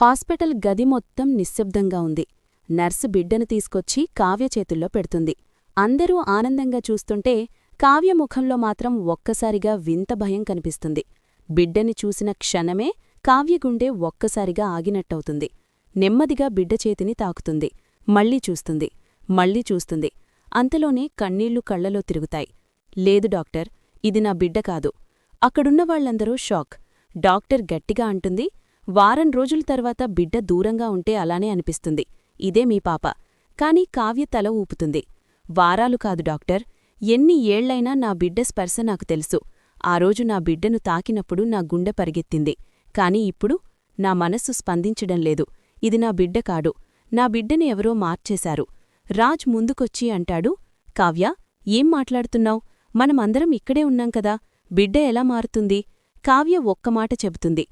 Hospital గది మొత్తం నిశ్శబ్దంగా ఉంది. నర్సు బిడ్డను తీసుకొచ్చి కావ్య చేతుల్లో పెడుతుంది. అందరూ ఆనందంగా చూస్తుంటే కావ్య ముఖంలో మాత్రం ఒక్కసారిగా వింత భయం కనిపిస్తుంది. బిడ్డని చూసిన క్షణమే కావ్యగుండె ఒక్కసారిగా ఆగినట్టవుతుంది. నెమ్మదిగా బిడ్డ చేతిని తాకుతుంది. మళ్ళీ చూస్తుంది. మళ్ళీ చూస్తుంది. అంతలోనే కన్నీళ్ళు కళ్ళలో తిరుగుతాయి. లేదు డాక్టర్ ఇది నా బిడ్డ కాదు. అక్కడున్న వాళ్ళందరూ షాక్. డాక్టర్ గట్టిగా అంటుంది వారం రోజుల తర్వాత బిడ్డ దూరంగా ఉంటే అలానే అనిపిస్తుంది. ఇదే మీ పాప. కాని కావ్య తల ఊపుతుంది. వారాలు కాదు డాక్టర్. ఎన్ని ఏళ్ళైనా నా బిడ్డ స్పర్శ నాకు తెలుసు. ఆ రోజు నా బిడ్డను తాకినప్పుడు నా గుండె పరిగెత్తింది. కాని ఇప్పుడు నా మనస్సు స్పందించడం లేదు. ఇది నా బిడ్డ కాడు. నా బిడ్డని ఎవరో మార్చేశారు. రాజ్ ముందుకొచ్చి అంటాడు కావ్య ఏం మాట్లాడుతున్నావు? మనమందరం ఇక్కడే ఉన్నాం కదా. బిడ్డ ఎలా మారుతుంది? కావ్య ఒక్కమాట చెబుతుంది.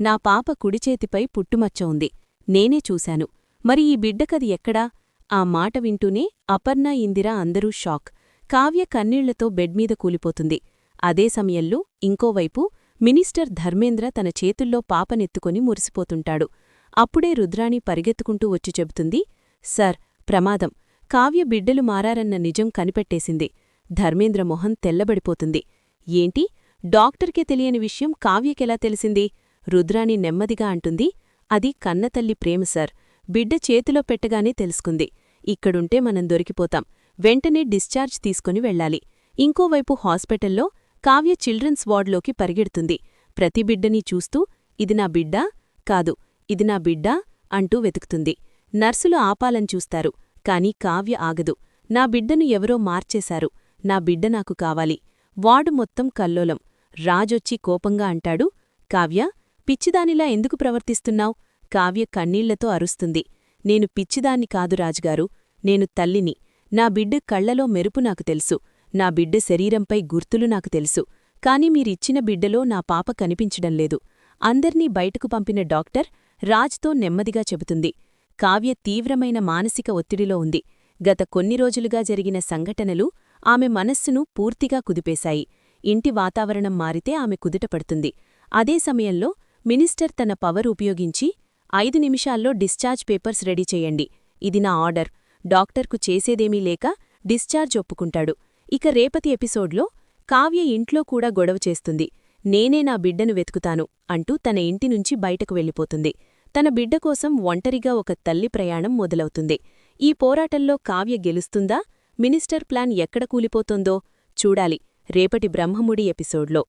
నా పాప కుడిచేతిపై పుట్టుమచ్చ ఉంది. నేనే చూశాను. మరి ఈ బిడ్డకది ఎక్కడా? ఆ మాట వింటూనే అపర్ణ ఇందిర అందరూ షాక్. కావ్య కన్నీళ్ళతో బెడ్మీద కూలిపోతుంది. అదే సమయంలో ఇంకోవైపు మినిస్టర్ ధర్మేంద్ర తన చేతుల్లో పాపనెత్తుకొని మురిసిపోతుంటాడు. అప్పుడే రుద్రాణి పరిగెత్తుకుంటూ వచ్చి చెబుతుంది సర్ ప్రమాదం. కావ్య బిడ్డలు మారారన్న నిజం కనిపెట్టేసింది. ధర్మేంద్ర మొహం తెల్లబడిపోతుంది. ఏంటి? డాక్టర్కే తెలియని విషయం కావ్యకెలా తెలిసింది? రుద్రాణి నెమ్మదిగా అంటుంది అది కన్నతల్లి ప్రేమ సార్. బిడ్డ చేతిలో పెట్టగానే తెలుసుకుంది. ఇక్కడుంటే మనం దొరికిపోతాం. వెంటనే డిశ్చార్జ్ తీసుకుని వెళ్ళాలి. ఇంకోవైపు హాస్పిటల్లో కావ్య చిల్డ్రన్స్ వార్డ్లోకి పరిగెడుతుంది. ప్రతి బిడ్డనీ చూస్తూ ఇది నా బిడ్డా? కాదు ఇది నా బిడ్డా? అంటూ వెతుకుతుంది. నర్సులు ఆపాలని చూస్తారు కాని కావ్య ఆగదు. నా బిడ్డను ఎవరో మార్చేశారు. నా బిడ్డ నాకు కావాలి. వార్డు మొత్తం కల్లోలం. రాజొచ్చి కోపంగా అంటాడు కావ్య పిచ్చిదానిలా ఎందుకు ప్రవర్తిస్తున్నావ్? కావ్య కన్నీళ్ళతో అరుస్తుంది. నేను పిచ్చిదాన్ని కాదు రాజుగారు. నేను తల్లిని. నా బిడ్డ కళ్ళలో మెరుపు నాకు తెలుసు. నా బిడ్డ శరీరంపై గుర్తులు నాకు తెలుసు. కాని మీరిచ్చిన బిడ్డలో నా పాప కనిపించడం లేదు. అందర్నీ బయటకు పంపిన డాక్టర్ రాజ్తో నెమ్మదిగా చెబుతుంది. కావ్య తీవ్రమైన మానసిక ఒత్తిడిలో ఉంది. గత కొన్ని రోజులుగా జరిగిన సంఘటనలు ఆమె మనస్సును పూర్తిగా కుదిపేశాయి. ఇంటి వాతావరణం మారితే ఆమె కుదుటపడుతుంది అదే సమయంలో మినిస్టర్ తన పవర్ ఉపయోగించి ఐదు నిమిషాల్లో డిశ్చార్జ్ పేపర్స్ రెడీ చేయండి. ఇది నా ఆర్డర్. డాక్టర్కు చేసేదేమీ లేక డిశ్చార్జ్ ఒప్పుకుంటాడు. ఇక రేపతి ఎపిసోడ్లో కావ్య ఇంట్లో కూడా గొడవ చేస్తుంది. నేనే నా బిడ్డను వెతుకుతాను అంటూ తన ఇంటి నుంచి బయటకు వెళ్ళిపోతుంది. తన బిడ్డ కోసం ఒంటరిగా ఒక తల్లి ప్రయాణం మొదలవుతుంది. ఈ పోరాటంలో కావ్య గెలుస్తుందా? మినిస్టర్ ప్లాన్ ఎక్కడ కూలిపోతుందో చూడాలి. రేపటి బ్రహ్మముడి ఎపిసోడ్లో.